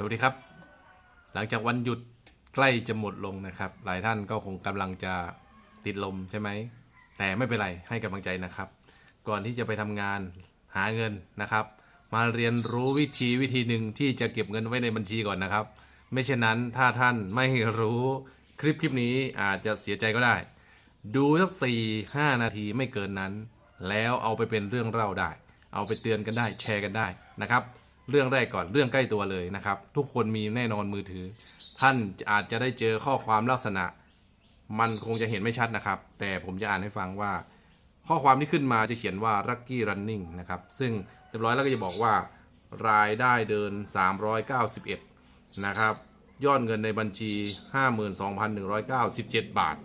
สวัสดีครับ หลังจากวันหยุดใกล้จะหมดลงนะครับ หลายท่านก็คงกำลังจะติดลมใช่ไหม แต่ไม่เป็นไรให้กำลังใจนะครับ ก่อนที่จะไปทำงานหาเงินนะครับ มาเรียนรู้วิธีวิธีหนึ่งที่จะเก็บเงินไว้ในบัญชีก่อนนะครับ ไม่เช่นนั้นถ้าท่านไม่รู้คลิปคลิปนี้อาจจะเสียใจก็ได้ ดูสักสี่ห้านาทีไม่เกินนั้น แล้วเอาไปเป็นเรื่องเล่าได้ เอาไปเตือนกันได้แชร์กันได้นะครับ เรื่องแรกก่อนเรื่องใกล้ตัวเลยนะครับ ทุกคนมีแน่นอนมือถือ ท่านอาจจะได้เจอข้อความลักษณะ มันคงจะเห็นไม่ชัดนะครับ แต่ผมจะอ่านให้ฟังว่า ข้อความที่ขึ้นมาจะเขียนว่า lucky running นะครับ ซึ่งเรียบร้อยแล้วก็จะบอกว่ารายได้เดิน 391 นะครับ ยอดเงินในบัญชี 52,197 บาท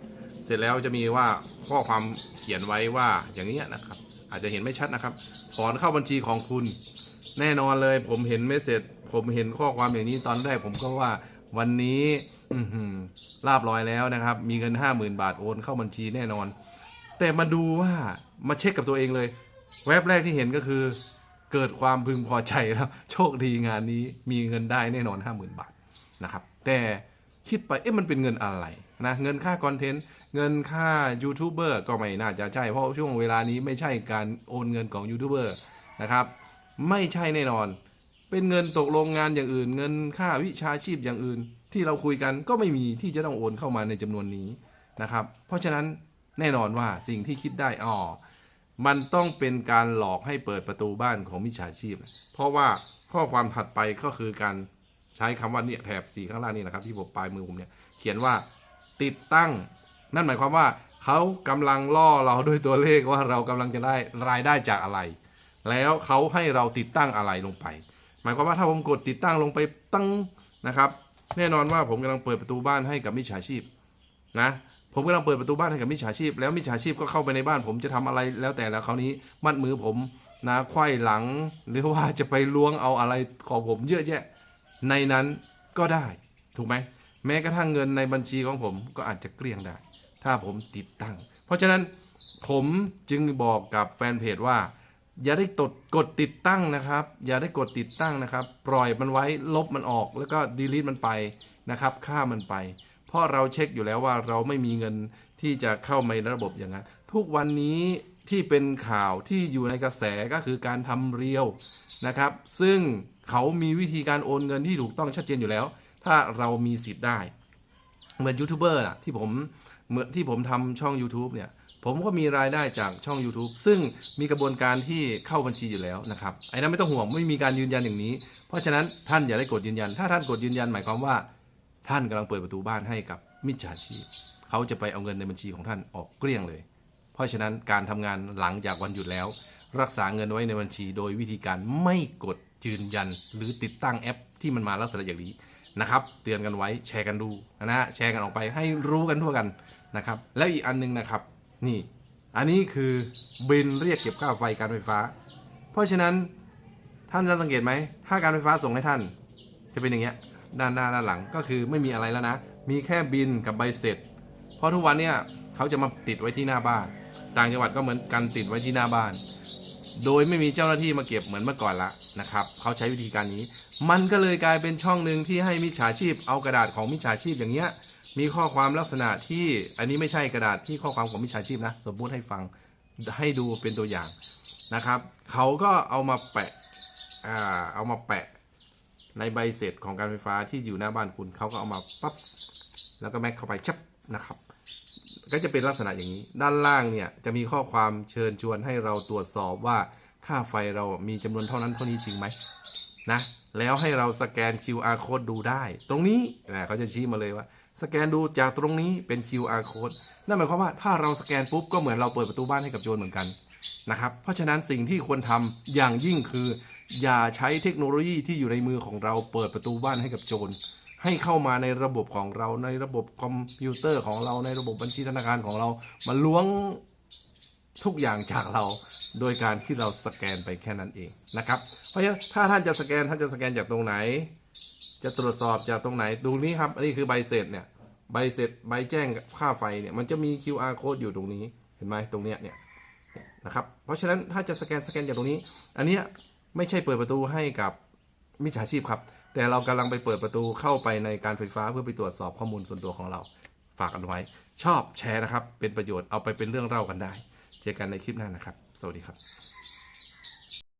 เสร็จแล้วจะมีว่าข้อความเขียนไว้ว่าอย่างนี้ยนะครับ อาจจะเห็นไม่ชัดนะครับ ถอนเข้าบัญชีของคุณ แน่นอนเลย ผมเห็นเมสเซจผมเห็นข้อความอย่างนี้ตอนแรกผมก็ว่าวันนี้ลาบร้อยแล้วนะครับ มีเงิน 50,000 บาทโอนเข้าบัญชีแน่นอน แต่มาดูว่ามาเช็คกับตัวเองเลย แว็บแรกที่เห็นก็คือ เกิดความพึงพอใจแล้ว โชคดีงานนี้มีเงินได้แน่นอน 50,000 บาทนะครับ แต่คิดไปเอ๊ะมันเป็นเงินอะไรนะเงินค่าคอนเทนต์เงินค่ายูทูบเบอร์ก็ไม่น่าจะใช่เพราะช่วงเวลานี้ไม่ใช่การโอนเงินของยูทูบเบอร์นะครับ ไม่ใช่แน่นอน เป็นเงินตกลงงานอย่างอื่น เงินค่าวิชาชีพอย่างอื่น ที่เราคุยกันก็ไม่มีที่จะต้องโอนเข้ามาในจำนวนนี้นะครับ เพราะฉะนั้นแน่นอนว่าสิ่งที่คิดได้อ๋อมันต้องเป็นการหลอกให้เปิดประตูบ้านของมิจฉาชีพ เพราะว่าข้อความถัดไปก็คือการใช้คำว่าเนี่ยแถบสีข้างล่างนี่นะครับ ที่ผมปลายมือผมเนี่ยเขียนว่าติดตั้ง นั่นหมายความว่าเขากำลังล่อเราด้วยตัวเลขว่าเรากำลังจะได้รายได้จากอะไร แล้วเขาให้เราติดตั้งอะไรลงไป หมายความว่าถ้าผมกดติดตั้งลงไปตั้งนะครับ แน่นอนว่าผมกำลังเปิดประตูบ้านให้กับมิจฉาชีพนะผมกำลังเปิดประตูบ้านให้กับมิจฉาชีพ แล้วมิจฉาชีพก็เข้าไปในบ้าน ผมจะทำอะไรแล้วแต่แล้วคราวนี้มัดมือผมนะไขว้หลัง หรือว่าจะไปล้วงเอาอะไรของผมเยอะแยะ ในนั้นก็ได้ ถูกไหมแม้กระทั่งเงินในบัญชีของผมก็อาจจะเกลี้ยงได้ ถ้าผมติดตั้ง เพราะฉะนั้นผมจึงบอกกับแฟนเพจว่า อย่าได้ตดกดติดตั้งนะครับ อย่าได้กดติดตั้งนะครับ ปล่อยมันไว้ลบมันออกแล้วก็ดีลิทมันไปนะครับฆ่ามันไป เพราะเราเช็คอยู่แล้วว่าเราไม่มีเงินที่จะเข้ามาในระบบอย่างนั้น ทุกวันนี้ที่เป็นข่าวที่อยู่ในกระแสก็คือการทำเรียวนะครับ ซึ่งเขามีวิธีการโอนเงินที่ถูกต้องชัดเจนอยู่แล้ว ถ้าเรามีสิทธิ์ได้ เหมือนยูทูบเบอร์อะที่ผมเหมือนที่ผมทำช่อง YouTube เนี่ย ผมก็มีรายได้จากช่อง YouTube ซึ่งมีกระบวนการที่เข้าบัญชีอยู่แล้วนะครับไอ้นั้นไม่ต้องห่วงไม่มีการยืนยันอย่างนี้ เพราะฉะนั้นท่านอย่าได้กดยืนยัน ถ้าท่านกดยืนยันหมายความว่า ท่านกำลังเปิดประตูบ้านให้กับมิจฉาชีพเขาจะไปเอาเงินในบัญชีของท่านออกเกลี้ยงเลย เพราะฉะนั้นการทำงานหลังจากวันหยุดแล้ว รักษาเงินไว้ในบัญชี โดยวิธีการไม่กดยืนยัน หรือติดตั้งแอป ที่มันมาลักษณะอย่างนี้นะครับ เตือนกันไว้แชร์กันดูนะฮะแชร์กันออกไปให้รู้กันทั่วกันนะครับ แล้วอีกอันหนึงนะครับ นี่ อันนี้คือบินเรียกเก็บค่าไฟการไฟฟ้า เพราะฉะนั้นท่านจะสังเกตไหม ถ้าการไฟฟ้าส่งให้ท่าน จะเป็นอย่างเงี้ยด้านหน้าด้านหลังก็คือไม่มีอะไรแล้วนะ มีแค่บินกับใบเสร็จ เพราะทุกวันเนี่ยเขาจะมาติดไว้ที่หน้าบ้าน ต่างจังหวัดก็เหมือนกันติดไว้ที่หน้าบ้าน โดยไม่มีเจ้าหน้าที่มาเก็บเหมือนเมื่อก่อนละนะครับเขาใช้วิธีการนี้ มันก็เลยกลายเป็นช่องหนึ่งที่ให้มิจฉาชีพเอากระดาษของมิจฉาชีพอย่างเงี้ย มีข้อความลักษณะที่อันนี้ไม่ใช่กระดาษที่ข้อความของมิจฉาชีพนะ สมมุติให้ฟังให้ดูเป็นตัวอย่างนะครับ เขาก็เอามาแปะอ่าเอามาแปะในใบเสร็จของการไฟฟ้าที่อยู่หน้าบ้านคุณเขาก็เอามาปั๊บแล้วก็แม็กเข้าไปชับนะครับ ก็จะเป็นลักษณะอย่างนี้ ด้านล่างเนี่ยจะมีข้อความเชิญชวนให้เราตรวจสอบว่าค่าไฟเรามีจำนวนเท่านั้นเท่านี้จริงไหมนะแล้วให้เราสแกน QR code ดูได้ ตรงนี้นะเขาจะชี้มาเลยว่า สแกนดูจากตรงนี้เป็น QR code นั่นหมายความว่าถ้าเราสแกนปุ๊บก็เหมือนเราเปิดประตูบ้านให้กับโจรเหมือนกันนะครับ เพราะฉะนั้นสิ่งที่ควรทำอย่างยิ่งคือ อย่าใช้เทคโนโลยีที่อยู่ในมือของเราเปิดประตูบ้านให้กับโจรให้เข้ามาในระบบของเราในระบบคอมพิวเตอร์ของเราในระบบบัญชีธนาคารของเรามาล้วงทุกอย่างจากเรา โดยการที่เราสแกนไปแค่นั้นเองนะครับ เพราะฉะนั้นถ้าท่านจะสแกนท่านจะสแกนจากตรงไหน จะตรวจสอบจากตรงไหนตรงนี้ครับอันนี้คือใบเสร็จเนี่ยใบเสร็จใบแจ้งค่าไฟเนี่ยมันจะมี QR code อยู่ตรงนี้เห็นไหมตรงเนี้ยเนี่ยนะครับเพราะฉะนั้นถ้าจะสแกนสแกนจากตรงนี้ อันเนี้ยไม่ใช่เปิดประตูให้กับมิจฉาชีพครับ แต่เรากำลังไปเปิดประตูเข้าไปในการไฟฟ้าเพื่อไปตรวจสอบข้อมูลส่วนตัวของเราฝากกันไว้ ชอบแชร์นะครับ เป็นประโยชน์เอาไปเป็นเรื่องเล่ากันได้ เจอกันในคลิปหน้านะครับ สวัสดีครับ